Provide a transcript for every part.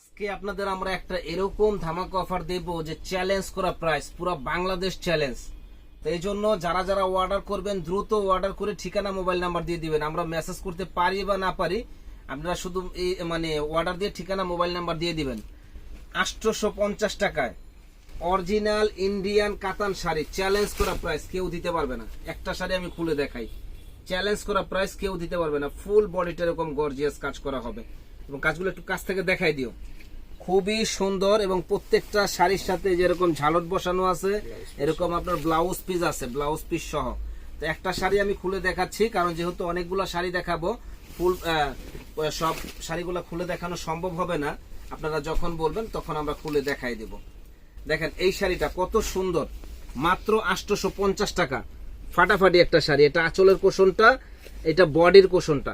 আজকে আপনাদের আমরা একটা এরকম ধামাকা অফার দেব যে চ্যালেঞ্জ করা প্রাইস পুরো বাংলাদেশ চ্যালেঞ্জ তো এই জন্য যারা যারা অর্ডার করবেন, দ্রুত অর্ডার করে ঠিকানা মোবাইল নাম্বার দিয়ে দিবেন। আমরা মেসেজ করতে পারি বা না পারি, আপনারা শুধু এই মানে অর্ডার দিয়ে ঠিকানা মোবাইল নাম্বার দিয়ে দিবেন। আটশোশো পঞ্চাশ টাকায় অরিজিনাল ইন্ডিয়ান কাতান শাড়ি চ্যালেঞ্জ করা প্রাইস কেউ দিতে পারবে না। একটা শাড়ি আমি খুলে দেখাই। চ্যালেঞ্জ করা প্রাইস কেউ দিতে পারবে না। ফুল বডিটা এরকম গর্জিয়াস কাজ করা হবে। এবং কাজগুলো একটু কাছ থেকে দেখাই দিও। খুবই সুন্দর এবং প্রত্যেকটা শাড়ির সাথে যেরকম ঝালট বসানো আছে, এরকম আপনার ব্লাউজ পিস আছে ব্লাউজ পিস সহ। তো একটা শাড়ি আমি খুলে দেখাচ্ছি, কারণ যেহেতু অনেকগুলো শাড়ি দেখাবো, ফুল সব শাড়িগুলো খুলে দেখানো সম্ভব হবে না। আপনারা যখন বলবেন তখন আমরা খুলে দেখাই দেব। দেখেন, এই শাড়িটা কত সুন্দর। মাত্র আটশোশো টাকা। ফাটাফাটি একটা শাড়ি। এটা আঁচলের কোষণটা, এটা বডির কোষণটা।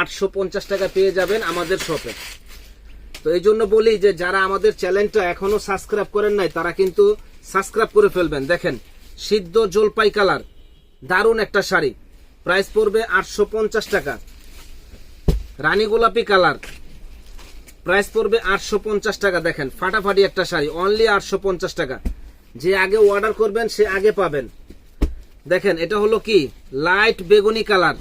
আটশো পঞ্চাশ টাকা পেয়ে যাবেন আমাদের শপে। তো এই জন্য বলি যে, যারা আমাদের চ্যানেলটা এখনও সাবস্ক্রাইব করেন নাই, তারা কিন্তু সাবস্ক্রাইব করে ফেলবেন। দেখেন, সিদ্ধ জলপাই কালার, দারুণ একটা শাড়ি। প্রাইস পড়বে আটশো পঞ্চাশ টাকা। রানী গোলাপি কালার, প্রাইস পড়বে আটশো পঞ্চাশ টাকা। দেখেন, ফাটাফাটি একটা শাড়ি অনলি আটশো পঞ্চাশ টাকা। যে আগে অর্ডার করবেন, সে আগে পাবেন। দেখেন, এটা হলো কি? লাইট বেগুনি কালার।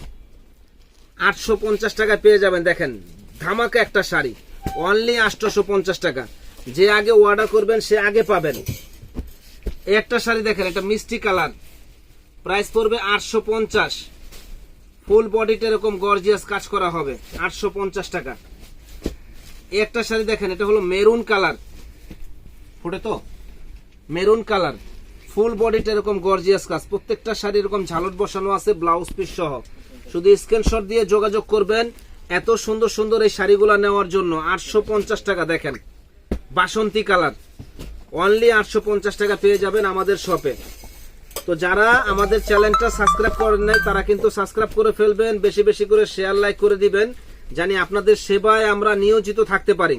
আটশো পঞ্চাশ টাকা পেয়ে যাবেন, দেখেন। ধামাকা একটা শাড়ি। অনলি আটশোশো পঞ্চাশ টাকা। যে আগে অর্ডার করবেন, সে আগে পাবেন। একটা শাড়ি দেখেন, এটা মিষ্টি কালার। প্রাইস পড়বে আটশো পঞ্চাশ। ফুল বডিটা এরকম গর্জিয়াস কাজ করা হবে, আটশো পঞ্চাশ টাকা। একটা শাড়ি দেখেন, এটা হলো মেরুন কালার। ফুটে তো? Maroon colour. ফুল বডিটা এরকম গর্জিয়াস কাজ। প্রত্যেকটা শাড়ি এরকম ঝালট বসানো আছে ব্লাউজ পিস সহ। শুধু স্ক্রিনশট দিয়ে যোগাযোগ করবেন এত সুন্দর সুন্দর এই শাড়িগুলো নেওয়ার জন্য আটশো পঞ্চাশ টাকা দেখেন। বাসন্তী কালার। অনলি আটশো পঞ্চাশ টাকা পেয়ে যাবেন আমাদের শপে তো যারা আমাদের চ্যানেলটা সাবস্ক্রাইব করেন নাই, তারা কিন্তু সাবস্ক্রাইব করে ফেলবেন, বেশি বেশি করে শেয়ার লাইক করে দিবেন, জানি আপনাদের সেবায় আমরা নিয়োজিত থাকতে পারি।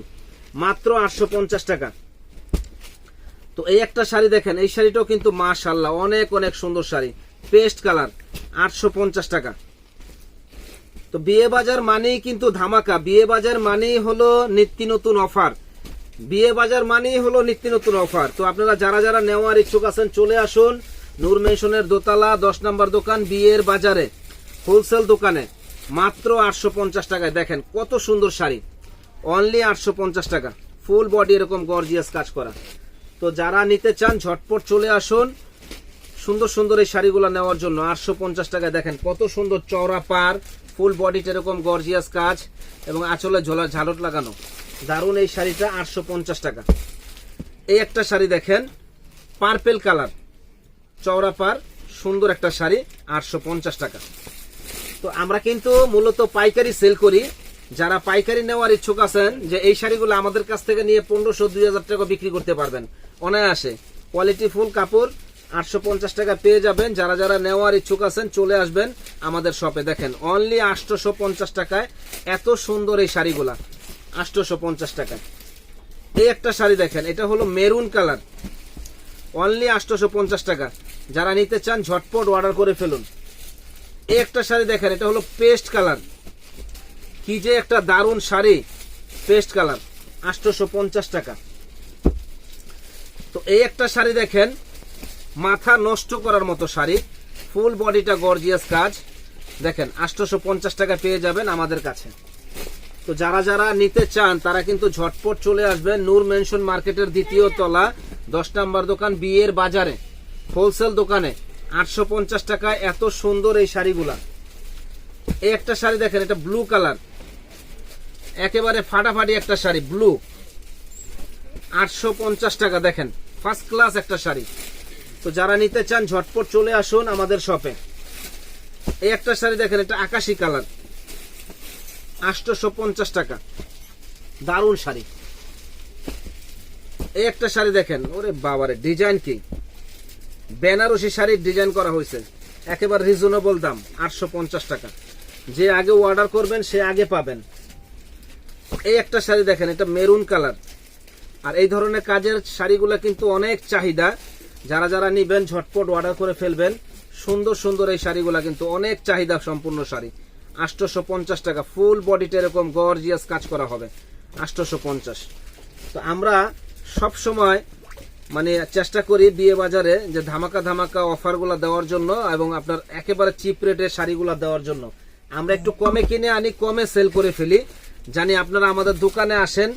মাত্র আটশো পঞ্চাশ টাকা। তো এই একটা শাড়ি দেখেন, এই শাড়িটাও কিন্তু মাশাল্লাহ অনেক অনেক সুন্দর শাড়ি। পেস্ট কালার আটশো পঞ্চাশ টাকা। তো বিয়ে বাজার মানেই কিন্তু ধামাকা। বিয়ে বাজার মানেই হলো নিত্য নতুন অফার। বিয়ে বাজার মানেই হলো নিত্য নতুন অফার। তো আপনারা যারা যারা নেওয়ার ইচ্ছুক আছেন, চলে আসুন নূর মেশনের দোতলা, দশ নম্বর দোকান, বিয়ের বাজারে, হোলসেল দোকানে। মাত্র আটশো পঞ্চাশ টাকায়। দেখেন কত সুন্দর শাড়ি। অনলি আটশো পঞ্চাশ টাকা। ফুল বডি এরকম গর্জিয়াস কাজ করা। তো যারা নিতে চান, ঝটপট চলে আসুন সুন্দর সুন্দর এই শাড়িগুলো নেওয়ার জন্য। আটশো পঞ্চাশ টাকায় দেখেন কত সুন্দর চওড়া পার ফুল বডিটা এরকম গর্জিয়াস কাজ এবং আঁচলে ঝোলা ঝালট লাগানো। দারুণ এই শাড়িটা আটশো পঞ্চাশ টাকা। এই একটা শাড়ি দেখেন, পার্পেল কালার। চওড়া পার, সুন্দর একটা শাড়ি, আটশো পঞ্চাশ টাকা। তো আমরা কিন্তু মূলত পাইকারি সেল করি। যারা পাইকারি নেওয়ার ইচ্ছুক আছেন যে এই শাড়িগুলো আমাদের কাছ থেকে নিয়ে পনেরোশো, দুই হাজার টাকা বিক্রি করতে পারবেন। অনায়াসে। কোয়ালিটি ফুল কাপড় আটশো পঞ্চাশ টাকা পেয়ে যাবেন। যারা যারা নেওয়ার ইচ্ছুক আছেন, চলে আসবেন আমাদের শপে। দেখেন অনলি আটশোশো পঞ্চাশ টাকায় এত সুন্দর এই শাড়িগুলা। আটশোশো পঞ্চাশ টাকায়। এই একটা শাড়ি দেখেন, এটা হলো মেরুন কালার। অনলি আটশোশো পঞ্চাশ টাকা। যারা নিতে চান, ঝটপট অর্ডার করে ফেলুন। এই একটা শাড়ি দেখেন, এটা হলো পেস্ট কালার। কি যে একটা দারুণ শাড়ি, পেস্ট কালার। আটশোশো পঞ্চাশ টাকা। তো এই একটা শাড়ি দেখেন মাথা নষ্ট করার মতো শাড়ি। ফুল বডিটা গর্জিয়াস কাজ। দেখেন আটশোশো পঞ্চাশ টাকা পেয়ে যাবেন আমাদের কাছে। তো যারা যারা নিতে চান, তারা কিন্তু ঝটপট চলে আসবেন নূর মেনশন মার্কেটের দ্বিতীয় তলা, দশ নাম্বার দোকান, বিয়ের বাজারে হোলসেল দোকানে। আটশো পঞ্চাশ টাকায় এত সুন্দর এই শাড়িগুলা। এই একটা শাড়ি দেখেন, এটা ব্লু কালার একেবারে ফাটাফাটি একটা শাড়ি ব্লু আটশো পঞ্চাশ টাকা, দেখেন ফার্স্ট ক্লাস একটা শাড়ি। তো যারা নিতে চান, ঝটপট চলে আসুন আমাদের শপে। এই একটা শাড়ি দেখেন, এটা আকাশি কালার। আটশোশো পঞ্চাশ টাকা। দারুণ শাড়ি। এই একটা শাড়ি দেখেন, ওরে বাবারে, ডিজাইন কি? বেনারসি শাড়ির ডিজাইন করা হয়েছে। একেবারে রিজনেবল দাম, আটশো পঞ্চাশ টাকা। যে আগে অর্ডার করবেন, সে আগে পাবেন। এই একটা শাড়ি দেখেন, এটা মেরুন কালার। আর এই ধরনের কাজের শাড়িগুলো কিন্তু অনেক চাহিদা। যারা যারা নিবেন, ঝটপট অর্ডার করে ফেলবেন। সুন্দর সুন্দর এই শাড়িগুলো কিন্তু অনেক চাহিদা সম্পূর্ণ শাড়ি। আটশোশো পঞ্চাশ টাকা ফুল বডিটা এরকম গর্জিয়াস কাজ করা হবে। আটশোশো পঞ্চাশ তো আমরা সব সময় মানে চেষ্টা করি বিয়ে বাজারে যে ধামাকা ধামাকা অফারগুলো দেওয়ার জন্য এবং আপনার একেবারে চিপ রেটে শাড়িগুলো দেওয়ার জন্য। আমরা একটু কমে কিনে আনি, কমে সেল করে ফেলি। জানি আপনারা আমাদের দোকানে আসেন,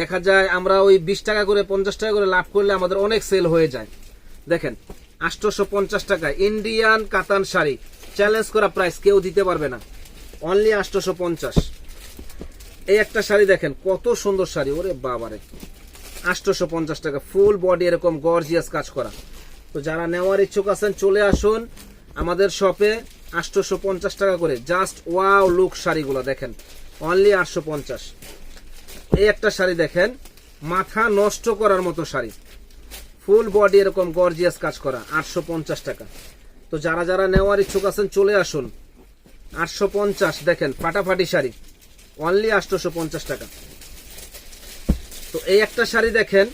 দেখা যায় আমরা ওই বিশ টাকা করে, পঞ্চাশ টাকা করে লাভ করলে আমাদের অনেক সেল হয়ে যায়। দেখেন আটশোশো পঞ্চাশ টাকায় ইন্ডিয়ান কাতান শাড়ি। চ্যালেঞ্জ করা প্রাইস কেউ দিতে পারবে না। অনলি আটশোশো পঞ্চাশ এই একটা শাড়ি দেখেন, কত সুন্দর শাড়ি, ওরে বাবারে। আটশোশো পঞ্চাশ টাকা ফুল বডি এরকম গর্জিয়াস কাজ করা। তো যারা নেওয়ার ইচ্ছুক আছেন, চলে আসুন আমাদের শপে আটশোশো পঞ্চাশ টাকা করে। জাস্ট ওয়াও লুক শাড়িগুলো দেখেন অনলি আটশো পঞ্চাশ এই একটা শাড়ি দেখেন, মাথা নষ্ট করার মতো শাড়ি। ফুল বডি এরকম গর্জিয়াস কাজ করা, আটশো পঞ্চাশ টাকা। তো যারা যারা নেওয়ার ইচ্ছুক আছেন, চলে আসুন। আটশো পঞ্চাশ, দেখেন, ফাটাফাটি শাড়ি। অনলি আটশোশো টাকা। তো এই একটা শাড়ি দেখেন,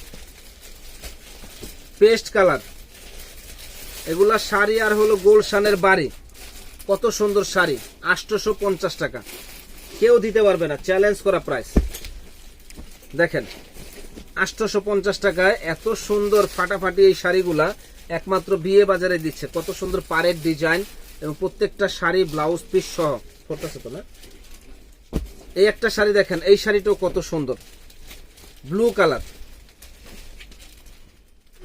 পেস্ট কালার। এগুলা শাড়ি আর হলো গোলশানের বাড়ি। কত সুন্দর শাড়ি, আটশোশো পঞ্চাশ টাকা। কেউ দিতে পারবে না চ্যালেঞ্জ করা প্রাইস দেখেন আটশোশো পঞ্চাশ টাকায় এত সুন্দর ফাটাফাটি এই শাড়িগুলা একমাত্র বিয়ে বাজারে দিচ্ছে। কত সুন্দর পাড়ের ডিজাইন এবং প্রত্যেকটা শাড়ি, ব্লাউজ, পিস সহ। করতেছে তো না? এই একটা শাড়ি দেখেন, এই শাড়িটাও কত সুন্দর। Blue colour.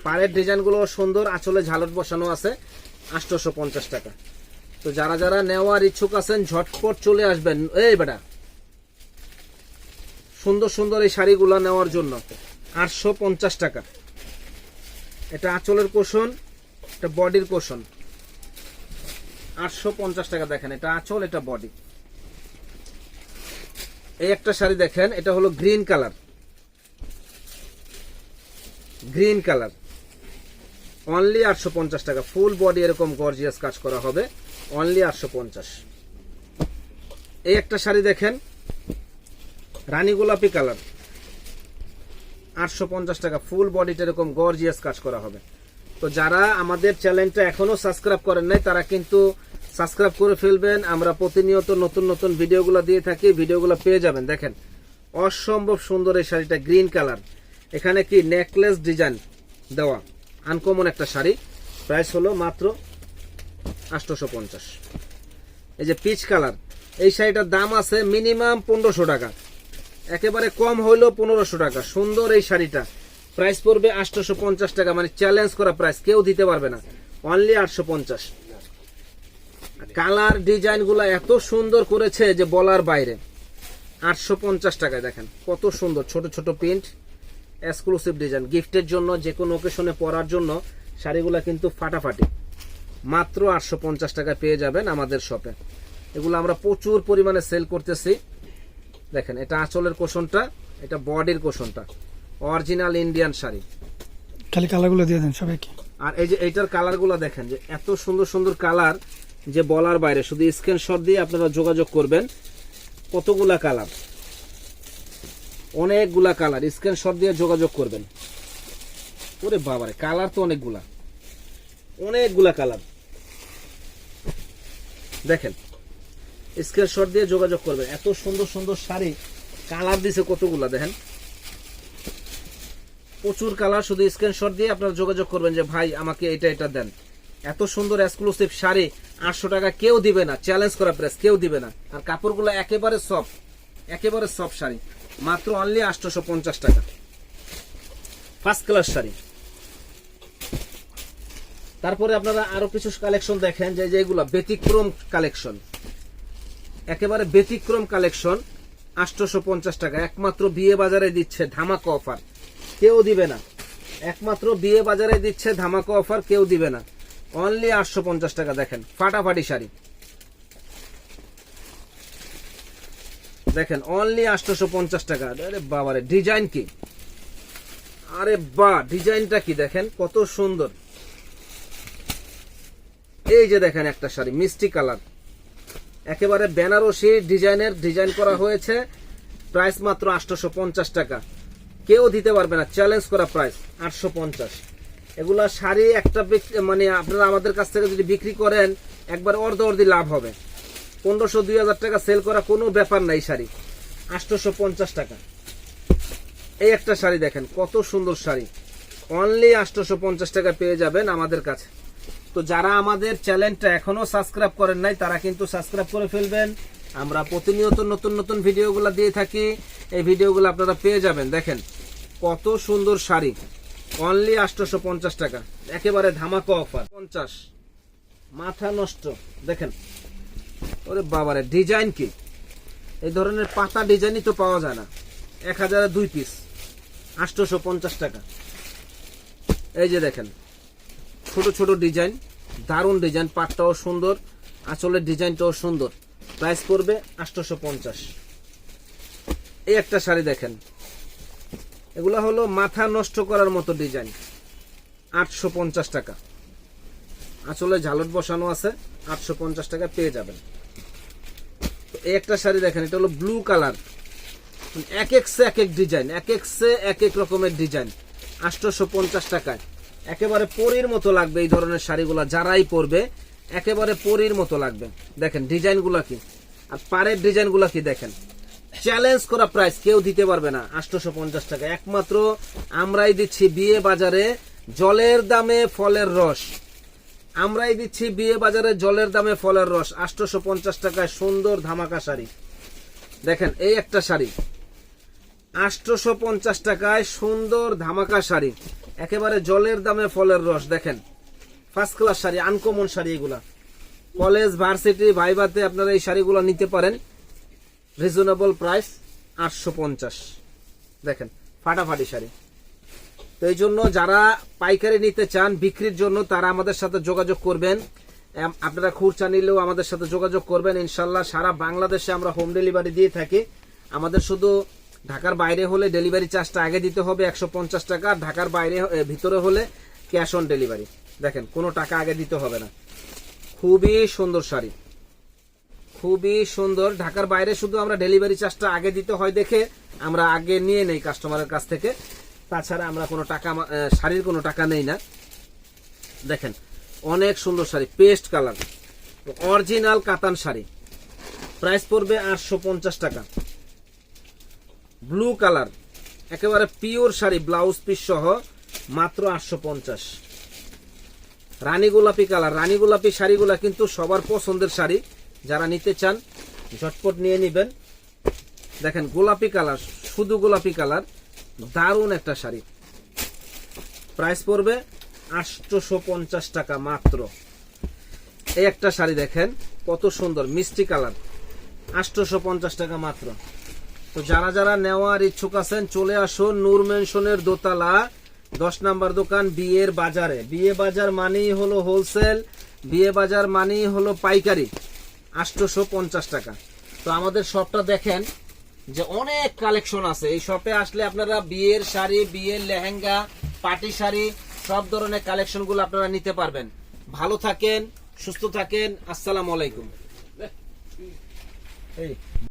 পাড়ের ডিজাইনগুলো সুন্দর, আঁচলে ঝালট বসানো আছে আটশোশো পঞ্চাশ টাকা। তো যারা যারা নেওয়ার ইচ্ছুক আছেন, ঝটপট চলে আসবেন। এই বেটা, সুন্দর সুন্দর এই শাড়িগুলো নেওয়ার জন্য। আটশো পঞ্চাশ টাকা। এটা আঁচলের কোষণ, এটা বডির কোষণ। আটশো পঞ্চাশ টাকা দেখেন, এটা আঁচল, এটা বডি। এই একটা শাড়ি দেখেন, এটা হলো green colour. Green colour. Only আটশো পঞ্চাশ টাকা। ফুল বডি এরকম গর্জিয়াস কাজ করা হবে। অনলি আটশো পঞ্চাশ। এই একটা শাড়ি দেখেন, রানী গোলাপি কালার। আটশো পঞ্চাশ টাকা ফুল বডিটা এরকম গর্জিয়াস কাজ করা হবে। তো যারা আমাদের চ্যানেলটা এখনও সাবস্ক্রাইব করেন নাই, তারা কিন্তু সাবস্ক্রাইব করে ফেলবেন। আমরা প্রতিনিয়ত নতুন নতুন ভিডিওগুলো দিয়ে থাকি, ভিডিওগুলো পেয়ে যাবেন। দেখেন, অসম্ভব সুন্দর এই শাড়িটা গ্রিন কালার এখানে কি নেকলেস ডিজাইন দেওয়া। আনকমন একটা শাড়ি। প্রাইস হলো মাত্র আটশোশো পঞ্চাশ। এই যে পিচ কালার এই শাড়িটার দাম আছে মিনিমাম পনেরোশো টাকা। একেবারে কম হইলেও পনেরোশো টাকা। সুন্দর এই শাড়িটা। প্রাইস পড়বে আটশোশো পঞ্চাশ টাকা মানে চ্যালেঞ্জ করা প্রাইস কেউ দিতে পারবে না। অনলি আটশো পঞ্চাশ কালার ডিজাইনগুলা এত সুন্দর করেছে যে বলার বাইরে। আটশো পঞ্চাশ টাকায় দেখেন, কত সুন্দর, ছোট ছোট প্রিন্ট এক্সক্লুসিভ ডিজাইন গিফটের জন্য, যে কোনো ওকেশনে পরার জন্য শাড়িগুলা কিন্তু ফাটাফাটি। মাত্র আটশো পঞ্চাশ টাকায় পেয়ে যাবেন আমাদের শপে এগুলো আমরা প্রচুর পরিমাণে সেল করতেছি। দেখেন এটা আঁচলের কোষণটা এটা বডির কোষণটা। Original Indian sari. খালি কালারগুলো দিয়ে দেন সবাইকে আর এই যে এইটার কালারগুলো দেখেন যে এত সুন্দর সুন্দর কালার যে বলার বাইরে শুধু স্ক্রিনশট দিয়ে আপনারা যোগাযোগ করবেন কতগুলা কালার? অনেকগুলা কালার স্ক্রিনশট দিয়ে যোগাযোগ করবেন। ওরে বাবারে কালার তো অনেকগুলা। অনেকগুলা কালার। দেখেন স্ক্রিনশট দিয়ে যোগাযোগ করবেন। এত সুন্দর সুন্দর শাড়ি কালার দিছে কতগুলা দেখেন। প্রচুর কালার, শুধু স্ক্রিনশট দিয়ে আপনারা যোগাযোগ করবেন যে, ভাই, আমাকে এটা এটা দেন। এত সুন্দর এক্সক্লুসিভ শাড়ি, আটশো টাকা কেউ দিবে না চ্যালেঞ্জ করা প্রেস কেউ দিবে না। আর কাপড়গুলো একেবারে সফট একেবারে সফট শাড়ি, মাত্র অনলি আটশোশো পঞ্চাশ টাকা। First class sari. তারপরে আপনারা আরও কিছু কালেকশন দেখেন, যে যেগুলো ব্যতিক্রম কালেকশন একেবারে ব্যতিক্রম কালেকশন আটশোশো পঞ্চাশ টাকা। একমাত্র বিয়ে বাজারে দিচ্ছে ধামাকা অফার। কেউ দিবে না। একমাত্র বিয়ে বাজারে দিচ্ছে ধামাকা অফার, কেউ দিবে না। অনলি আটশো পঞ্চাশ টাকা, দেখেন, ফাটাফাটি শাড়ি। দেখেন অনলি আটশোশো পঞ্চাশ টাকা। আরে বাবারে, ডিজাইন কি? আরে বা, ডিজাইনটা কি, দেখেন, কত সুন্দর। এই যে দেখেন একটা শাড়ি, মিষ্টি কালার। একেবারে বেনারসি ডিজাইনের ডিজাইন করা হয়েছে। প্রাইস মাত্র আটশোশো পঞ্চাশ টাকা। কেউ দিতে পারবে না চ্যালেঞ্জ করা প্রাইস আটশো পঞ্চাশ। এগুলা শাড়ি একটা মানে আপনারা আমাদের কাছ থেকে যদি বিক্রি করেন, একবার অর্ধ অর্ধি লাভ হবে। পনেরোশো, দুই হাজার টাকা সেল করা কোনো ব্যাপার নাই শাড়ি। আটশোশো পঞ্চাশ টাকা। এই একটা শাড়ি দেখেন, কত সুন্দর শাড়ি। অনলি আটশোশো পঞ্চাশ টাকা পেয়ে যাবেন আমাদের কাছে। তো যারা আমাদের চ্যানেলটা এখনও সাবস্ক্রাইব করেন নাই, তারা কিন্তু সাবস্ক্রাইব করে ফেলবেন। আমরা প্রতিনিয়ত নতুন নতুন ভিডিওগুলো দিয়ে থাকি। এই ভিডিওগুলো আপনারা পেয়ে যাবেন। দেখেন, কত সুন্দর শাড়ি। অনলি আটশোশো পঞ্চাশ টাকা। একেবারে ধামাকা অফার পঞ্চাশ। মাথা নষ্ট। দেখেন। ওরে বাবারে ডিজাইন কি? এই ধরনের পাতা ডিজাইনই তো পাওয়া যায় না। এক হাজারে দুই পিস আটশোশো পঞ্চাশ টাকা। এই যে দেখেন। ছোট ছোট ডিজাইন, দারুণ ডিজাইন, পাটটাও সুন্দর, আঁচলের ডিজাইনটাও সুন্দর। প্রাইস পড়বে আটশোশো পঞ্চাশ এই একটা শাড়ি দেখেন। এগুলো হলো মাথা নষ্ট করার মতো ডিজাইন। আটশো পঞ্চাশ টাকা। আঁচলে ঝালট বসানো আছে আটশো পঞ্চাশ টাকা পেয়ে যাবেন। এই একটা শাড়ি দেখেন, এটা হলো ব্লু কালার। এক এক সে এক এক ডিজাইন, এক এক সে এক এক রকমের ডিজাইন আটশোশো পঞ্চাশ টাকায়। একেবারে পরির মতো লাগবে এই ধরনের শাড়িগুলা, যারাই পরবে, একেবারে পরির মতো লাগবে। দেখেন, ডিজাইনগুলা কি? আর পাড়ের ডিজাইনগুলা কি দেখেন? চ্যালেঞ্জ করা প্রাইস কেউ দিতে পারবে না, আটশোশো পঞ্চাশ টাকা। একমাত্র আমরাই দিচ্ছি বিয়ে বাজারে জলের দামে ফলের রস। আমরাই দিচ্ছি বিয়ে বাজারে জলের দামে ফলের রস, আটশোশো পঞ্চাশ টাকায় সুন্দর ধামাকা শাড়ি। দেখেন, এই একটা শাড়ি। আটশোশো পঞ্চাশ টাকায় সুন্দর ধামাকা শাড়ি। একেবারে জলের দামে ফলের রস, দেখেন। First class sari uncommon sari এগুলা। কলেজ ভার্সিটি ভাইবাতে আপনারা এই শাড়িগুলো নিতে পারেন। রিজনেবল প্রাইস আটশো পঞ্চাশ। দেখেন, ফাটাফাটি শাড়ি। তো এই জন্য যারা পাইকারি নিতে চান বিক্রির জন্য, তারা আমাদের সাথে যোগাযোগ করবেন। আপনারা খুচরা নিলেও আমাদের সাথে যোগাযোগ করবেন। ইনশাল্লাহ সারা বাংলাদেশে আমরা হোম ডেলিভারি দিয়ে থাকি। আমাদের শুধু ঢাকার বাইরে হলে ডেলিভারি চার্জটা আগে দিতে হবে একশো পঞ্চাশ টাকা, আর ঢাকার বাইরে ভিতরে হলে ক্যাশ অন ডেলিভারি দেখেন, কোনো টাকা আগে দিতে হবে না। খুবই সুন্দর শাড়ি। খুবই সুন্দর। ঢাকার বাইরে শুধু আমরা ডেলিভারি চার্জটা আগে দিতে হয় দেখে আমরা আগে নিয়ে নেই কাস্টমারের কাছ থেকে। তাছাড়া আমরা কোনো টাকা শাড়ির কোনো টাকা নেই না। দেখেন, অনেক সুন্দর শাড়ি পেস্ট কালার অরিজিনাল কাতান শাড়ি। প্রাইস পড়বে আটশো পঞ্চাশ টাকা। Blue colour. একেবারে পিওর শাড়ি, ব্লাউজ পিস সহ মাত্র আটশো পঞ্চাশ। রানী গোলাপি কালার। রানী গোলাপি শাড়িগুলা কিন্তু সবার পছন্দের শাড়ি। যারা নিতে চান, ঝটপট নিয়ে নেবেন। দেখেন, গোলাপি কালার, শুধু গোলাপি কালার, দারুণ একটা শাড়ি। প্রাইস পড়বে আটশোশো পঞ্চাশ টাকা মাত্র। এই একটা শাড়ি দেখেন, কত সুন্দর, মিষ্টি কালার। আটশোশো পঞ্চাশ টাকা মাত্র। তো যারা যারা নেওয়ার ইচ্ছুক আছেন, চলে আসুন নূর মেনশনের দোতলা, দশ নাম্বার দোকান বিয়ের বাজারে। বিয়ে বাজার মানেই হলো হোলসেল বিয়ে বাজার মানেই হলো পাইকারি, আটশোশো পঞ্চাশ টাকা। তো আমাদের শপটা দেখেন যে অনেক কালেকশন আছে। এই শপে আসলে আপনারা বিয়ের শাড়ি, বিয়ের লেহেঙ্গা, পার্টি শাড়ি, সব ধরনের কালেকশনগুলো আপনারা নিতে পারবেন। ভালো থাকেন, সুস্থ থাকেন, আসসালামু আলাইকুম। এই